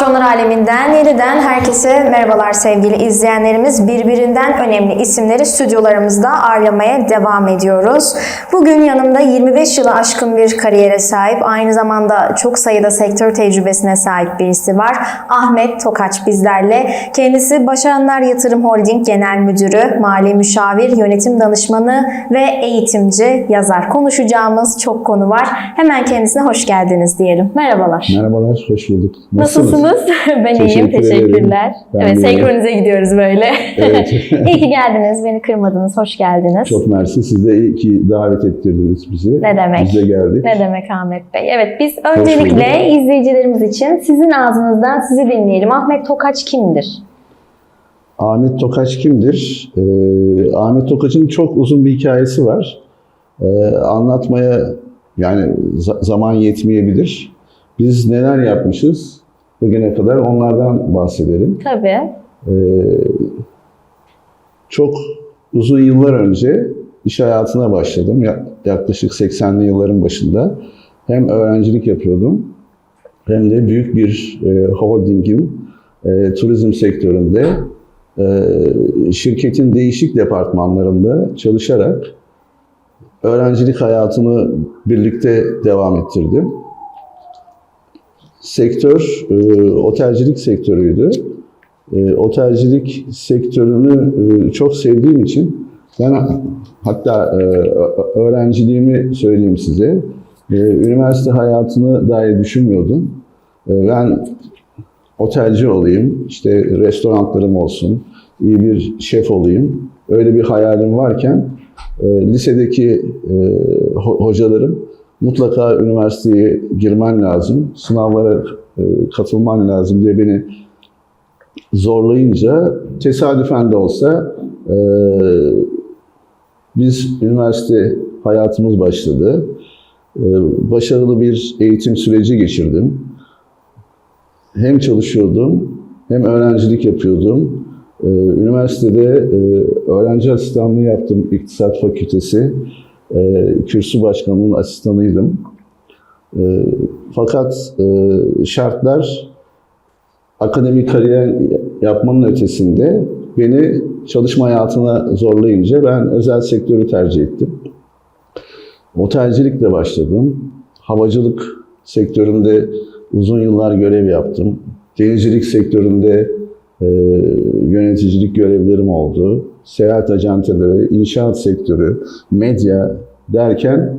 Patronlar aleminden yeniden herkese merhabalar sevgili izleyenlerimiz. Birbirinden önemli isimleri stüdyolarımızda ağırlamaya devam ediyoruz. Bugün yanımda 25 yılı aşkın bir kariyere sahip, aynı zamanda çok sayıda sektör tecrübesine sahip birisi var. Ahmet Tokaç bizlerle. Kendisi Başaranlar Yatırım Holding Genel Müdürü, mali müşavir, yönetim danışmanı ve eğitimci, yazar. Konuşacağımız çok konu var. Hemen kendisine hoş geldiniz diyelim. Merhabalar. Merhabalar, hoş bulduk. Nasılsınız? ben iyiyim, Teşekkür ederim. teşekkürler. Ben evet, iyiyim. senkronize gidiyoruz böyle. Evet. İyi ki geldiniz, beni kırmadınız, hoş geldiniz. Çok mersi. Siz de iyi ki davet ettirdiniz bizi. Ne demek? Biz de geldik. Ne demek Ahmet Bey? Evet, biz öncelikle izleyicilerimiz için sizin ağzınızdan sizi dinleyelim. Ahmet Tokaç kimdir? Ahmet Tokaç kimdir? Ee, Ahmet Tokaç'ın çok uzun bir hikayesi var. Ee, anlatmaya yani za- zaman yetmeyebilir. Biz neler yapmışız bugüne kadar onlardan bahsedelim. Tabii. Ee, çok uzun yıllar önce iş hayatına başladım. Ya- Yaklaşık 80'li yılların başında. Hem öğrencilik yapıyordum hem de büyük bir e, holdingin e, turizm sektöründe e, şirketin değişik departmanlarında çalışarak öğrencilik hayatımı birlikte devam ettirdim. Sektör e, otelcilik sektörüydü. E, otelcilik sektörünü e, çok sevdiğim için ben hatta e, öğrenciliğimi söyleyeyim size. E, üniversite hayatını dahi düşünmüyordum. E, ben otelci olayım, işte restoranlarım olsun, iyi bir şef olayım. Öyle bir hayalim varken e, lisedeki e, ho- hocalarım mutlaka üniversiteye girmen lazım, sınavlara e, katılman lazım diye beni zorlayınca tesadüfen de olsa e, biz üniversite hayatımız başladı. E, başarılı bir eğitim süreci geçirdim. Hem çalışıyordum hem öğrencilik yapıyordum. Üniversitede öğrenci asistanlığı yaptım İktisat Fakültesi. E, kürsü başkanının asistanıydım. E, fakat e, şartlar akademik kariyer yapmanın ötesinde beni çalışma hayatına zorlayınca ben özel sektörü tercih ettim. Otelcilikle başladım. Havacılık sektöründe uzun yıllar görev yaptım. Denizcilik sektöründe e, yöneticilik görevlerim oldu. Seyahat ajantaları, inşaat sektörü, medya derken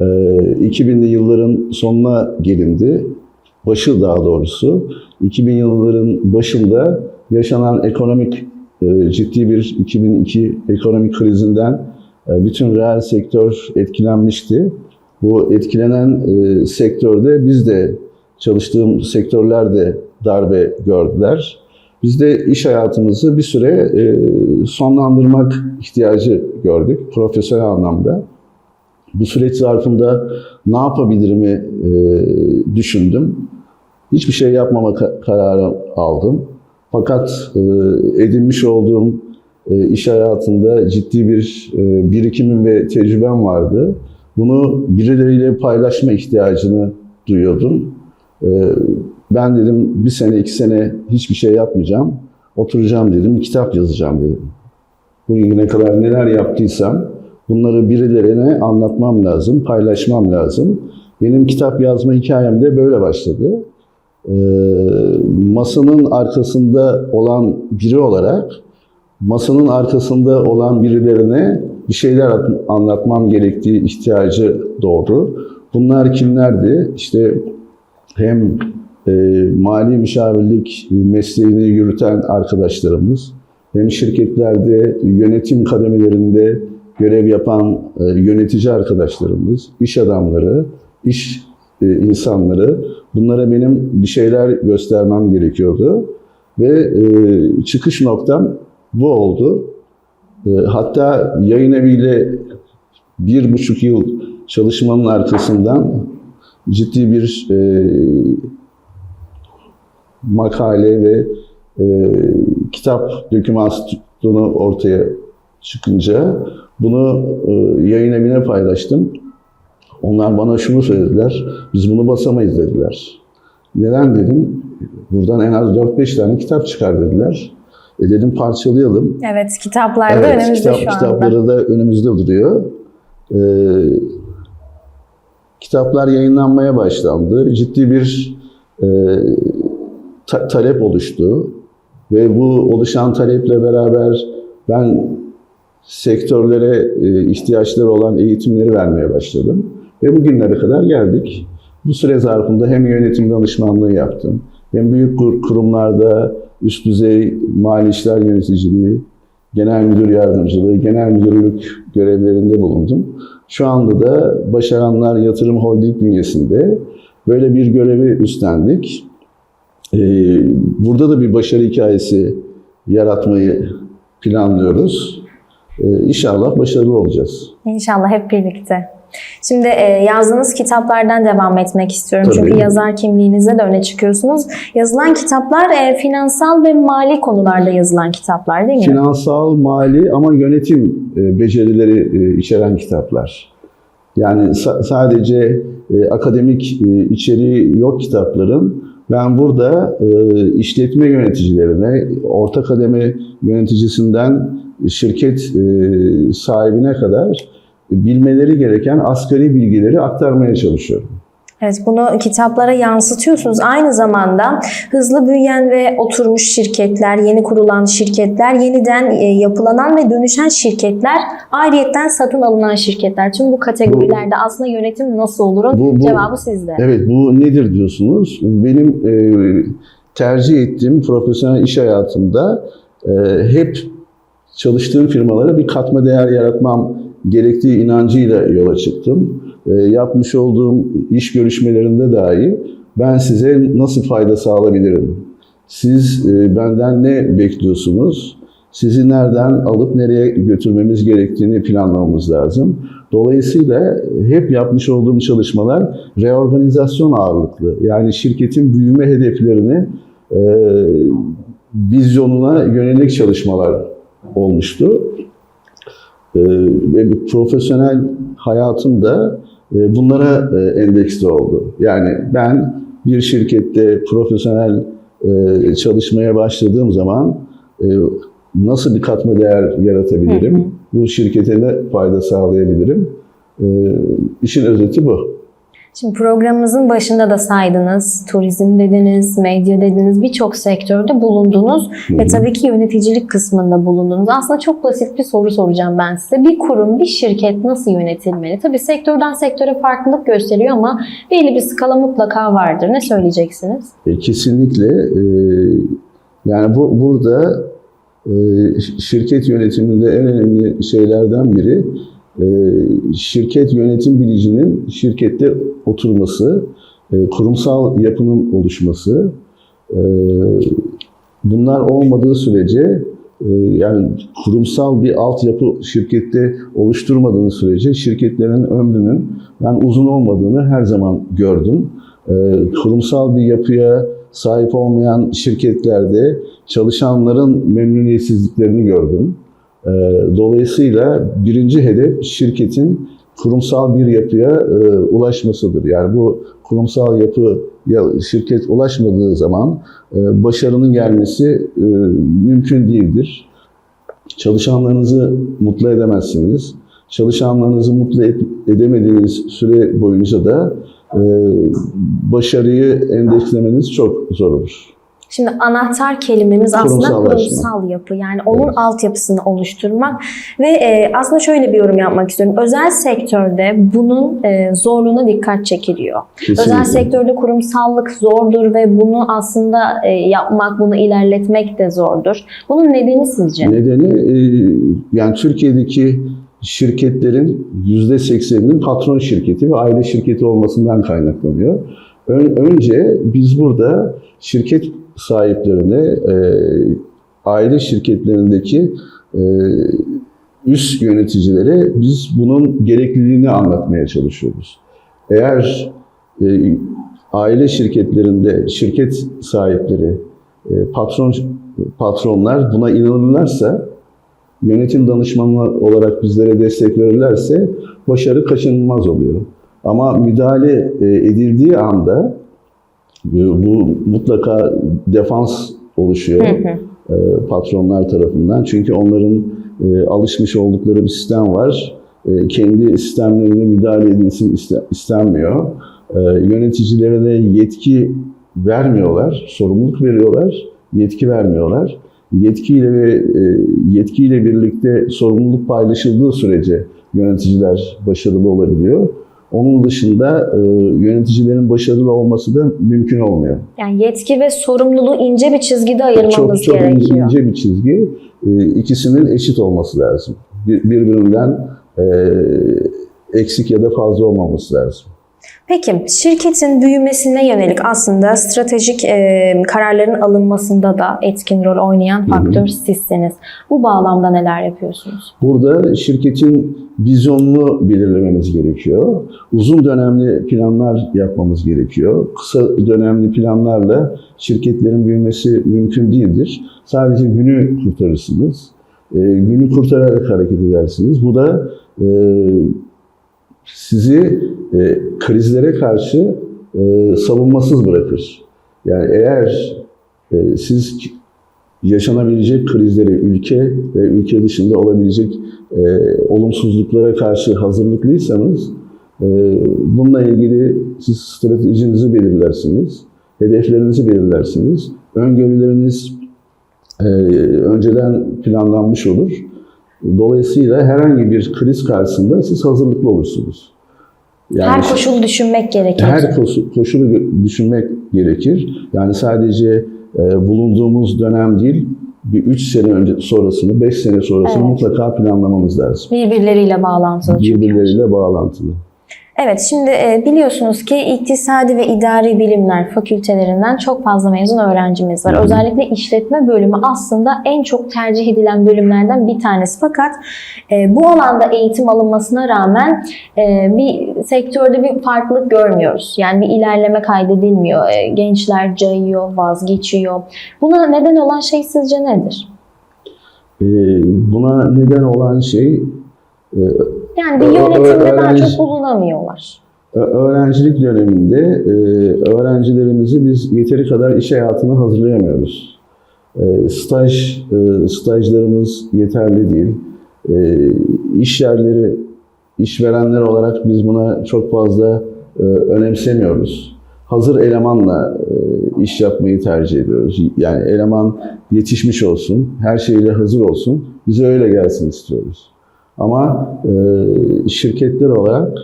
e, 2000'li yılların sonuna gelindi. Başı daha doğrusu. 2000 yılların başında yaşanan ekonomik e, ciddi bir 2002 ekonomik krizinden e, bütün reel sektör etkilenmişti. Bu etkilenen e, sektörde biz de çalıştığım sektörlerde darbe gördüler. Biz de iş hayatımızı bir süre e, sonlandırmak ihtiyacı gördük profesyonel anlamda. Bu süreç zarfında ne yapabilirimi e, düşündüm. Hiçbir şey yapmama ka- kararı aldım. Fakat e, edinmiş olduğum iş hayatında ciddi bir birikimim ve tecrübem vardı. Bunu birileriyle paylaşma ihtiyacını duyuyordum. Ben dedim bir sene iki sene hiçbir şey yapmayacağım. Oturacağım dedim, kitap yazacağım dedim. Bugüne kadar neler yaptıysam bunları birilerine anlatmam lazım, paylaşmam lazım. Benim kitap yazma hikayem de böyle başladı. Ee, masanın arkasında olan biri olarak masanın arkasında olan birilerine bir şeyler at- anlatmam gerektiği ihtiyacı doğdu. Bunlar kimlerdi? İşte hem e, mali müşavirlik mesleğini yürüten arkadaşlarımız, hem şirketlerde yönetim kademelerinde görev yapan e, yönetici arkadaşlarımız, iş adamları, iş e, insanları bunlara benim bir şeyler göstermem gerekiyordu ve e, çıkış noktam bu oldu. E, hatta yayın eviyle bir buçuk yıl çalışmanın arkasından ciddi bir e, makale ve e, kitap dokümasyonu ortaya çıkınca bunu e, yayın evine paylaştım. Onlar bana şunu söylediler, biz bunu basamayız dediler. Neden dedim? buradan en az 4-5 tane kitap çıkar dediler. E dedim parçalayalım. Evet, kitaplar da Evet, önümüzde kitap, şu anda. kitapları da önümüzde duruyor. Ee, kitaplar yayınlanmaya başlandı. Ciddi bir e, ta- talep oluştu. Ve bu oluşan taleple beraber ben sektörlere e, ihtiyaçları olan eğitimleri vermeye başladım. Ve bugünlere kadar geldik. Bu süre zarfında hem yönetim danışmanlığı yaptım, hem büyük kur- kurumlarda üst düzey mali işler yöneticiliği, genel müdür yardımcılığı, genel müdürlük görevlerinde bulundum. Şu anda da Başaranlar Yatırım Holding bünyesinde böyle bir görevi üstlendik. Ee, burada da bir başarı hikayesi yaratmayı planlıyoruz. Ee, inşallah başarılı olacağız. İnşallah hep birlikte. Şimdi e, yazdığınız kitaplardan devam etmek istiyorum. Tabii. Çünkü yazar kimliğinizde de öne çıkıyorsunuz. Yazılan kitaplar e, finansal ve mali konularda yazılan kitaplar değil mi? Finansal, mali ama yönetim e, becerileri içeren kitaplar. Yani sa- sadece akademik içeriği yok kitapların. Ben burada e, işletme yöneticilerine, orta kademe yöneticisinden şirket e, sahibine kadar bilmeleri gereken asgari bilgileri aktarmaya çalışıyorum. Evet bunu kitaplara yansıtıyorsunuz. Aynı zamanda hızlı büyüyen ve oturmuş şirketler, yeni kurulan şirketler, yeniden e, yapılanan ve dönüşen şirketler, ayrıyetten satın alınan şirketler. Tüm bu kategorilerde aslında yönetim nasıl olurun Bu- bu- cevabı sizde. Evet bu nedir diyorsunuz? Benim e, tercih ettiğim profesyonel iş hayatımda e, hep çalıştığım firmalara bir katma değer yaratmam gerektiği inancıyla yola çıktım. E, yapmış olduğum iş görüşmelerinde dahi ben size nasıl fayda sağlayabilirim? Siz e, benden ne bekliyorsunuz? Sizi nereden alıp nereye götürmemiz gerektiğini planlamamız lazım. Dolayısıyla hep yapmış olduğum çalışmalar reorganizasyon ağırlıklı. Yani şirketin büyüme hedeflerini e, vizyonuna yönelik çalışmalar olmuştu. E, ve profesyonel hayatım da e, bunlara e, endeksli oldu. Yani ben bir şirkette profesyonel e, çalışmaya başladığım zaman e, nasıl bir katma değer yaratabilirim? Hı hı. Bu şirkete ne fayda sağlayabilirim? E, işin özeti bu. Şimdi programımızın başında da saydınız, turizm dediniz, medya dediniz, birçok sektörde bulundunuz ve tabii ki yöneticilik kısmında bulundunuz. Aslında çok basit bir soru soracağım ben size. Bir kurum, bir şirket nasıl yönetilmeli? Tabii sektörden sektöre farklılık gösteriyor ama belli bir skala mutlaka vardır. Ne söyleyeceksiniz? E, kesinlikle e, yani bu burada e, şirket yönetiminde en önemli şeylerden biri şirket yönetim bilicinin şirkette oturması, e, kurumsal yapının oluşması. E, bunlar olmadığı sürece e, yani kurumsal bir altyapı şirkette oluşturmadığınız sürece şirketlerin ömrünün ben uzun olmadığını her zaman gördüm. Kurumsal bir yapıya sahip olmayan şirketlerde çalışanların memnuniyetsizliklerini gördüm. E, dolayısıyla birinci hedef şirketin kurumsal bir yapıya e, ulaşmasıdır. Yani bu kurumsal yapı ya şirket ulaşmadığı zaman e, başarının gelmesi e, mümkün değildir. Çalışanlarınızı mutlu edemezsiniz. Çalışanlarınızı mutlu edemediğiniz süre boyunca da başarıyı endekslemeniz çok zor olur. Şimdi anahtar kelimemiz aslında kurumsal yapı. Yani onun Evet. altyapısını oluşturmak ve e, aslında şöyle bir yorum yapmak istiyorum. Özel sektörde bunun e, zorluğuna dikkat çekiliyor. Kesinlikle. Özel sektörde kurumsallık zordur ve bunu aslında e, yapmak, bunu ilerletmek de zordur. Bunun nedeni sizce? Nedeni e, yani Türkiye'deki şirketlerin yüzde sekseninin patron şirketi ve aile şirketi olmasından kaynaklanıyor. Ön- önce biz burada şirket sahiplerine e, aile şirketlerindeki e, üst yöneticilere biz bunun gerekliliğini anlatmaya çalışıyoruz. Eğer e, aile şirketlerinde şirket sahipleri, e, patron patronlar buna inanırlarsa, yönetim danışmanı olarak bizlere destek verirlerse başarı kaçınılmaz oluyor. Ama müdahale e, edildiği anda Bu mutlaka defans oluşuyor e, patronlar tarafından. Çünkü onların e, alışmış oldukları bir sistem var. E, kendi sistemlerine müdahale edilsin iste- istenmiyor. Yöneticilere de yetki vermiyorlar, sorumluluk veriyorlar, yetki vermiyorlar. Yetkiyle ve yetkiyle birlikte sorumluluk paylaşıldığı sürece yöneticiler başarılı olabiliyor. Onun dışında e, yöneticilerin başarılı olması da mümkün olmuyor. Yani yetki ve sorumluluğu ince bir çizgide ayırmamız Çok çok gerekiyor. ince bir çizgi. E, ikisinin eşit olması lazım. Bir- birbirinden e, eksik ya da fazla olmaması lazım. Peki şirketin büyümesine yönelik aslında stratejik e, kararların alınmasında da etkin rol oynayan faktör sizsiniz. Bu bağlamda neler yapıyorsunuz? Burada şirketin vizyonunu belirlememiz gerekiyor. Uzun dönemli planlar yapmamız gerekiyor. Kısa dönemli planlarla şirketlerin büyümesi mümkün değildir. Sadece günü kurtarırsınız. Ee, günü kurtararak hareket edersiniz. Bu da e, sizi e, krizlere karşı e, savunmasız bırakır. Yani eğer e, siz yaşanabilecek krizleri ülke ve ülke dışında olabilecek e, olumsuzluklara karşı hazırlıklıysanız e, bununla ilgili siz stratejinizi belirlersiniz, hedeflerinizi belirlersiniz, öngörüleriniz e, önceden planlanmış olur. Dolayısıyla herhangi bir kriz karşısında siz hazırlıklı olursunuz. Yani Her koşulu düşünmek gerekir. her koşu- koşulu düşünmek gerekir. Yani sadece e, bulunduğumuz dönem değil, bir 3 sene önce sonrasını, 5 sene sonrasını Evet. mutlaka planlamamız lazım. Birbirleriyle bağlantılı çünkü. Birbirleriyle bağlantılı. Evet, şimdi e, biliyorsunuz ki İktisadi ve İdari Bilimler fakültelerinden çok fazla mezun öğrencimiz var. Özellikle işletme bölümü aslında en çok tercih edilen bölümlerden bir tanesi. Fakat e, bu alanda eğitim alınmasına rağmen e, bir sektörde bir farklılık görmüyoruz. Yani bir ilerleme kaydedilmiyor. Gençler cayıyor, vazgeçiyor. Buna neden olan şey sizce nedir? E, buna neden olan şey Yani bir yönetimde daha çok bulunamıyorlar. Öğrencilik döneminde e, öğrencilerimizi biz yeteri kadar iş hayatına hazırlayamıyoruz. E, staj e, stajlarımız yeterli değil. İş yerleri, işverenler olarak biz buna çok fazla önemsemiyoruz. Hazır elemanla iş yapmayı tercih ediyoruz. Yani eleman yetişmiş olsun, her şeyle hazır olsun, bize öyle gelsin istiyoruz. Ama e, şirketler olarak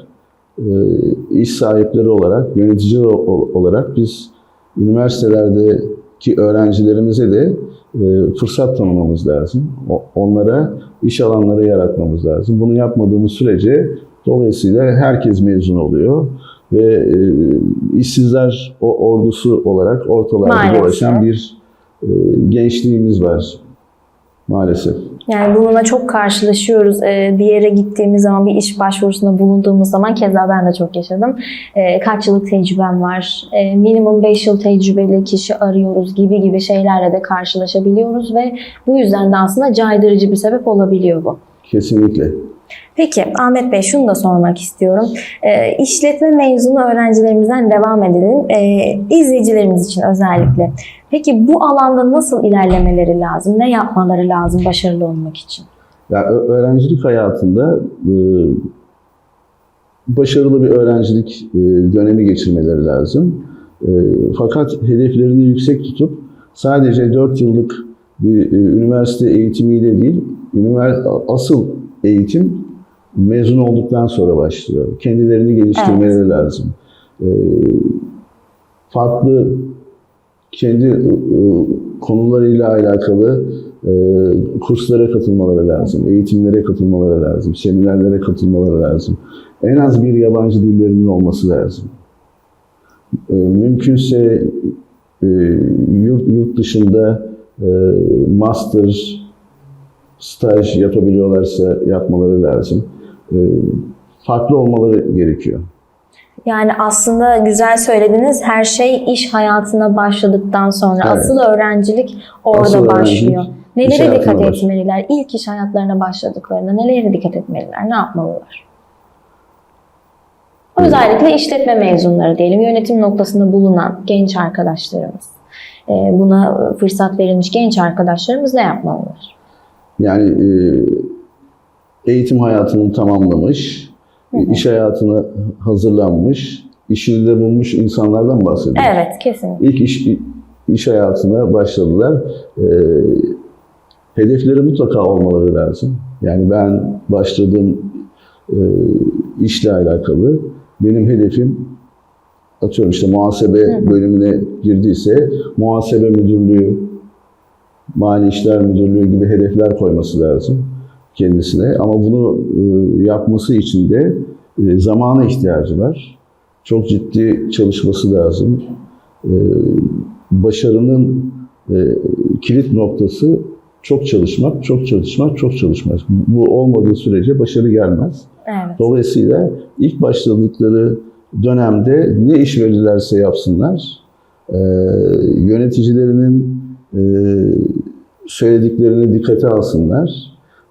e, iş sahipleri olarak, yöneticiler o- olarak biz üniversitelerdeki öğrencilerimize de e, fırsat tanımamız lazım. O- Onlara iş alanları yaratmamız lazım. Bunu yapmadığımız sürece dolayısıyla herkes mezun oluyor ve e, işsizler o ordusu olarak ortalarda Maalesef. dolaşan bir e, gençliğimiz var maalesef. Yani bununla çok karşılaşıyoruz. Ee, bir yere gittiğimiz zaman, bir iş başvurusunda bulunduğumuz zaman, keza ben de çok yaşadım. Ee, kaç yıllık tecrübem var, Ee, minimum 5 yıl tecrübeli kişi arıyoruz gibi gibi şeylerle de karşılaşabiliyoruz ve bu yüzden de aslında caydırıcı bir sebep olabiliyor bu. Kesinlikle. Peki Ahmet Bey şunu da sormak istiyorum. Ee, işletme mezunu öğrencilerimizden devam edelim. Ee, izleyicilerimiz için özellikle. Peki bu alanda nasıl ilerlemeleri lazım? Ne yapmaları lazım başarılı olmak için? Ö- öğrencilik hayatında e, başarılı bir öğrencilik e, dönemi geçirmeleri lazım. E, fakat hedeflerini yüksek tutup sadece 4 yıllık bir e, üniversite eğitimiyle değil, ünivers- asıl eğitim mezun olduktan sonra başlıyor. Kendilerini geliştirmeleri lazım. E, farklı kendi e, konularıyla alakalı e, kurslara katılmaları lazım, eğitimlere katılmaları lazım, seminerlere katılmaları lazım. En az bir yabancı dillerinin olması lazım. E, mümkünse e, yurt, yurt dışında e, master, staj yapabiliyorlarsa yapmaları lazım. E, farklı olmaları gerekiyor. Yani aslında güzel söylediniz. Her şey iş hayatına başladıktan sonra. Evet. Asıl öğrencilik orada Asıl öğrencilik başlıyor. iş Nelere dikkat başlıyor. etmeliler? İlk iş hayatlarına başladıklarında nelere dikkat etmeliler? Ne yapmalılar? Ee, Özellikle işletme mezunları diyelim, yönetim noktasında bulunan genç arkadaşlarımız. e, Buna fırsat verilmiş genç arkadaşlarımız ne yapmalılar? Yani e, eğitim hayatını tamamlamış, iş hayatına hazırlanmış, işini de bulmuş insanlardan bahsediyoruz. Evet, kesin. İlk iş, iş hayatına başladılar. E, hedefleri mutlaka olmaları lazım. Yani ben başladığım e, işle alakalı benim hedefim atıyorum işte muhasebe bölümüne girdiyse muhasebe müdürlüğü, mali işler müdürlüğü gibi hedefler koyması lazım kendisine. Ama bunu e, yapması için de e, zamana ihtiyacı var. Çok ciddi çalışması lazım. E, başarının kilit noktası çok çalışmak, çok çalışmak, çok çalışmak. Bu olmadığı sürece başarı gelmez. Evet. Dolayısıyla ilk başladıkları dönemde ne iş verirlerse yapsınlar, yöneticilerinin e, söylediklerini dikkate alsınlar,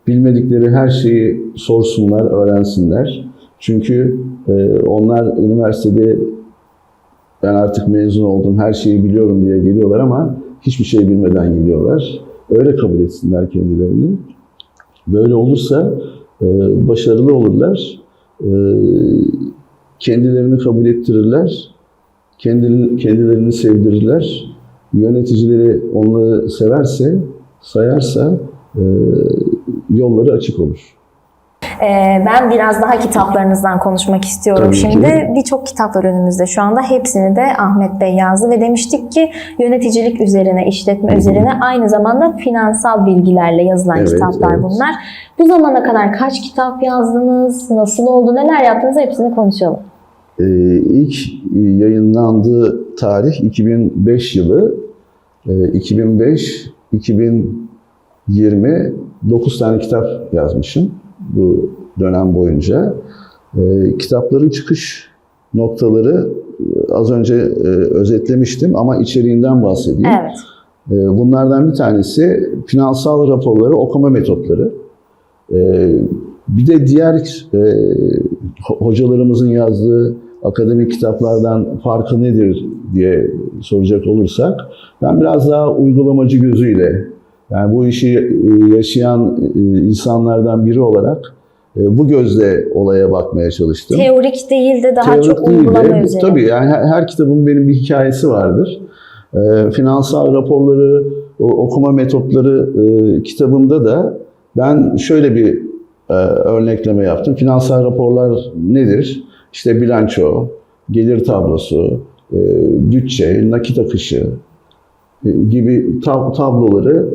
bilmedikleri her şeyi sorsunlar, öğrensinler. Çünkü e, onlar üniversitede ben artık mezun oldum, her şeyi biliyorum diye geliyorlar ama hiçbir şey bilmeden geliyorlar. Öyle kabul etsinler kendilerini. Böyle olursa e, başarılı olurlar. E, kendilerini kabul ettirirler. Kendilerini sevdirirler. Yöneticileri onları severse, sayarsa e, yolları açık olur. Ee, ben biraz daha kitaplarınızdan konuşmak istiyorum Tabii şimdi. Birçok kitap var önümüzde şu anda. Hepsini de Ahmet Bey yazdı ve demiştik ki yöneticilik üzerine, işletme üzerine aynı zamanda finansal bilgilerle yazılan Evet, kitaplar evet. bunlar. Bu zamana kadar kaç kitap yazdınız, nasıl oldu, neler yaptınız hepsini konuşalım. Ee, ilk yayınlandığı tarih 2005 yılı. Ee, 2005 2020 9 tane kitap yazmışım bu dönem boyunca. Ee, kitapların çıkış noktaları e, az önce e, özetlemiştim ama içeriğinden bahsedeyim. Evet. Bunlardan bir tanesi finansal raporları okuma metotları. Bir de diğer e, ho- hocalarımızın yazdığı akademik kitaplardan farkı nedir diye soracak olursak, ben biraz daha uygulamacı gözüyle, yani bu işi e, yaşayan e, insanlardan biri olarak e, bu gözle olaya bakmaya çalıştım. Teorik değil de daha Teorik çok değil de, uygulama üzerine. Tabii yani her, her kitabın benim bir hikayesi vardır. Ee, finansal raporları, o, okuma metotları e, kitabımda da ben şöyle bir e, örnekleme yaptım. Finansal raporlar nedir? İşte bilanço, gelir tablosu, e, bütçe, nakit akışı e, gibi tab- tabloları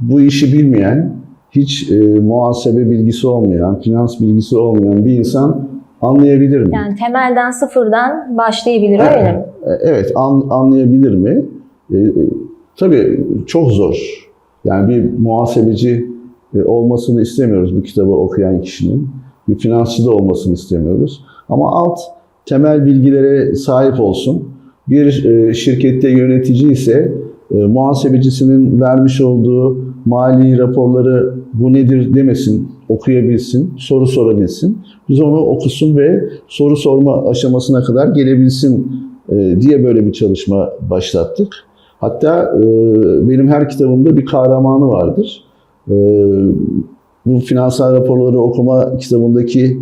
bu işi bilmeyen, hiç e, muhasebe bilgisi olmayan, finans bilgisi olmayan bir insan anlayabilir mi? Yani temelden sıfırdan başlayabilir öyle mi? Evet, an- anlayabilir mi? E, tabii çok zor. Yani bir muhasebeci olmasını istemiyoruz bu kitabı okuyan kişinin. Bir finansçı da olmasını istemiyoruz. Ama alt temel bilgilere sahip olsun. Bir e, şirkette yönetici ise e, muhasebecisinin vermiş olduğu mali raporları bu nedir demesin, okuyabilsin, soru sorabilsin. Biz onu okusun ve soru sorma aşamasına kadar gelebilsin e, diye böyle bir çalışma başlattık. Hatta benim her kitabımda bir kahramanı vardır. Bu finansal raporları okuma kitabındaki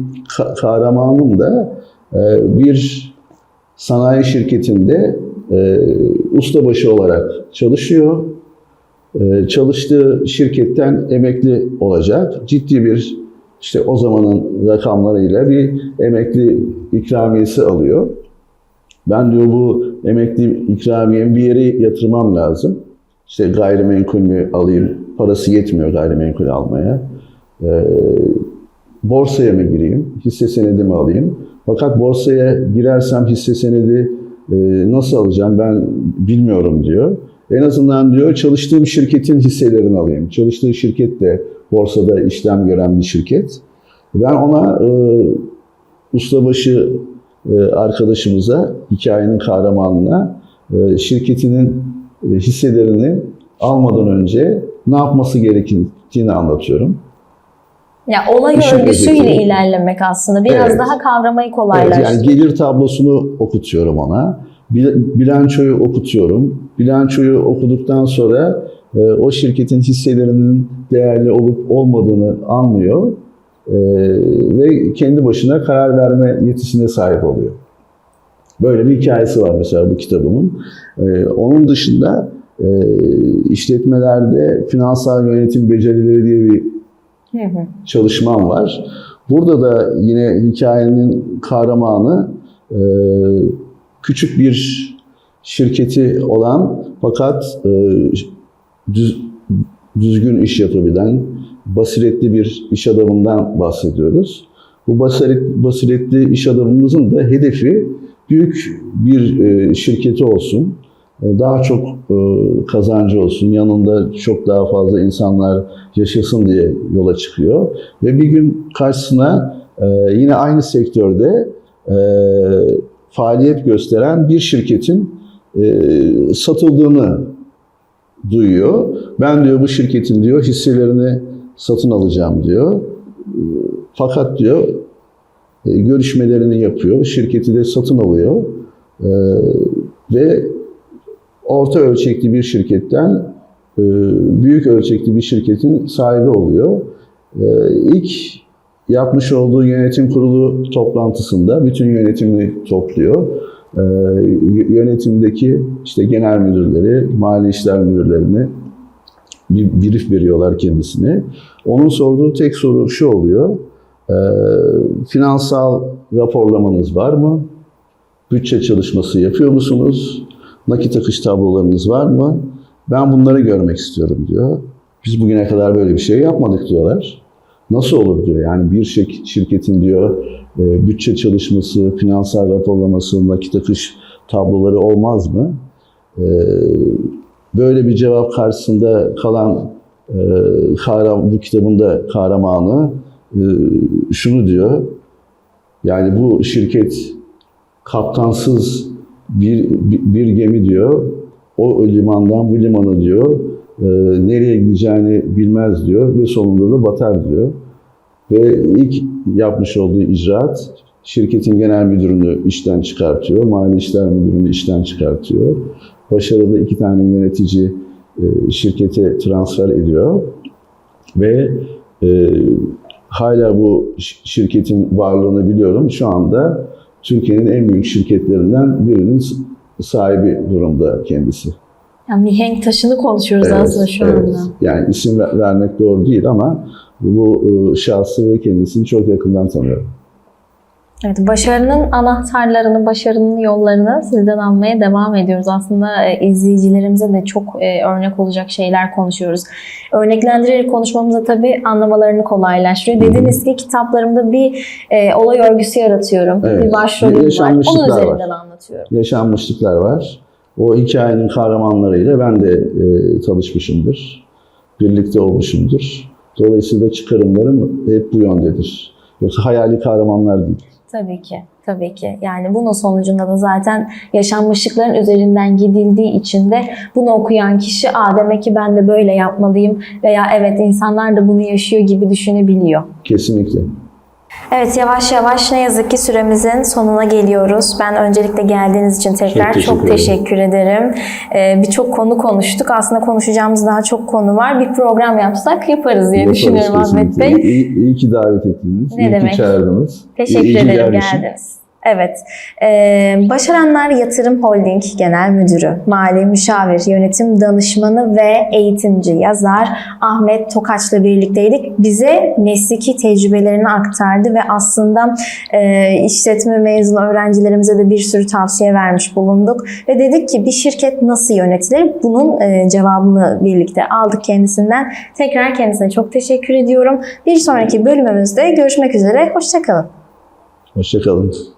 kahramanım da e, bir sanayi şirketinde e, ustabaşı olarak çalışıyor. E, çalıştığı şirketten emekli olacak. Ciddi bir işte o zamanın rakamlarıyla bir emekli ikramiyesi alıyor. Ben diyor bu emekli ikramiyemi bir yere yatırmam lazım. İşte gayrimenkul mü alayım? Parası yetmiyor gayrimenkul almaya. Ee, borsaya mı gireyim? Hisse senedi mi alayım? Fakat borsaya girersem hisse senedi e, nasıl alacağım ben bilmiyorum diyor. En azından diyor çalıştığım şirketin hisselerini alayım. Çalıştığı şirket de borsada işlem gören bir şirket. Ben ona e, ustabaşı e, arkadaşımıza, hikayenin kahramanına e, şirketinin e, hisselerini almadan önce ne yapması gerektiğini anlatıyorum. Ya olay İşin örgüsüyle ilerlemek aslında biraz Evet. daha kavramayı Evet, kolaylaştırıyor. yani gelir tablosunu okutuyorum ona. Bil- Bilançoyu okutuyorum. Bilançoyu okuduktan sonra e, o şirketin hisselerinin değerli olup olmadığını anlıyor E, ve kendi başına karar verme yetisine sahip oluyor. Böyle bir hikayesi var mesela bu kitabımın. E, onun dışında işletmelerde finansal yönetim becerileri diye bir Hı çalışmam var. Burada da yine hikayenin kahramanı e, küçük bir şirketi olan fakat e, düz, düzgün iş yapabilen basiretli bir iş adamından bahsediyoruz. Bu basiret, basiretli iş adamımızın da hedefi büyük bir e, şirketi olsun, daha çok e, kazancı olsun, yanında çok daha fazla insanlar yaşasın diye yola çıkıyor. Ve bir gün karşısına e, yine aynı sektörde e, faaliyet gösteren bir şirketin satıldığını duyuyor. Ben diyor bu şirketin diyor hisselerini satın alacağım diyor. Fakat diyor görüşmelerini yapıyor. Şirketi de satın alıyor. Ve orta ölçekli bir şirketten e, büyük ölçekli bir şirketin sahibi oluyor. E, İlk yapmış olduğu yönetim kurulu toplantısında bütün yönetimi topluyor. E, Yönetimdeki işte genel müdürleri, mali işler müdürlerini bir brief veriyorlar kendisine. Onun sorduğu tek soru şu oluyor. E, finansal raporlamanız var mı? Bütçe çalışması yapıyor musunuz? Nakit akış tablolarınız var mı? Ben bunları görmek istiyorum diyor. Biz bugüne kadar böyle bir şey yapmadık diyorlar. Nasıl olur diyor. Yani bir şir- şirketin diyor e, bütçe çalışması, finansal raporlaması, nakit akış tabloları olmaz mı? E, Böyle bir cevap karşısında kalan e, bu kitabın da kahramanı şunu diyor. Yani bu şirket kaptansız bir, bir, gemi diyor. O limandan bu limana diyor. e, nereye gideceğini bilmez diyor ve sonunda da batar diyor. Ve ilk yapmış olduğu icraat şirketin genel müdürünü işten çıkartıyor. Mali işler müdürünü işten çıkartıyor. Başarılı iki tane yönetici e, şirkete transfer ediyor. Ve e, hala bu şirketin varlığını biliyorum. Şu anda Türkiye'nin en büyük şirketlerinden birinin sahibi durumda kendisi. Yani mihenk taşını konuşuyoruz aslında şu evet. anda. Yani isim ver- vermek doğru değil ama bu e, şahsı ve kendisini çok yakından tanıyorum. Evet, başarının anahtarlarını, başarının yollarını sizden almaya devam ediyoruz. Aslında e, izleyicilerimize de çok e, örnek olacak şeyler konuşuyoruz. Örneklendirerek konuşmamıza tabii anlamalarını kolaylaştırıyor. Dediniz ki kitaplarımda bir e, olay örgüsü yaratıyorum, Evet, bir başrolüm var. Onun var. üzerinden anlatıyorum. Yaşanmışlıklar var. O hikayenin kahramanlarıyla ben de e, tanışmışımdır. Birlikte olmuşumdur. Dolayısıyla çıkarımlarım hep bu yöndedir. Yoksa hayali kahramanlar değil. Tabii ki, tabii ki. Yani bunun sonucunda da zaten yaşanmışlıkların üzerinden gidildiği için de bunu okuyan kişi Aa, demek ki ben de böyle yapmalıyım veya evet insanlar da bunu yaşıyor gibi düşünebiliyor. Kesinlikle. Evet yavaş yavaş ne yazık ki süremizin sonuna geliyoruz. Ben öncelikle geldiğiniz için tekrar Çok çok teşekkür teşekkür, ederim. Ee, Birçok konu konuştuk. Aslında konuşacağımız daha çok konu var. Bir program yapsak yaparız diye Yaparız düşünüyorum Ahmet. Bey. İyi, iyi ki davet ettiniz. Ne iyi demek. ki çağırdınız. Teşekkür İyi ki ederim geldiniz. Evet. Ee, Başaranlar Yatırım Holding Genel Müdürü, Mali Müşavir, Yönetim Danışmanı ve Eğitimci yazar Ahmet Tokaç'la birlikteydik. Bize mesleki tecrübelerini aktardı ve aslında e, işletme mezunu öğrencilerimize de bir sürü tavsiye vermiş bulunduk. Ve dedik ki bir şirket nasıl yönetilir? Bunun e, cevabını birlikte aldık kendisinden. Tekrar kendisine çok teşekkür ediyorum. Bir sonraki bölümümüzde görüşmek üzere. Hoşçakalın. Hoşçakalın.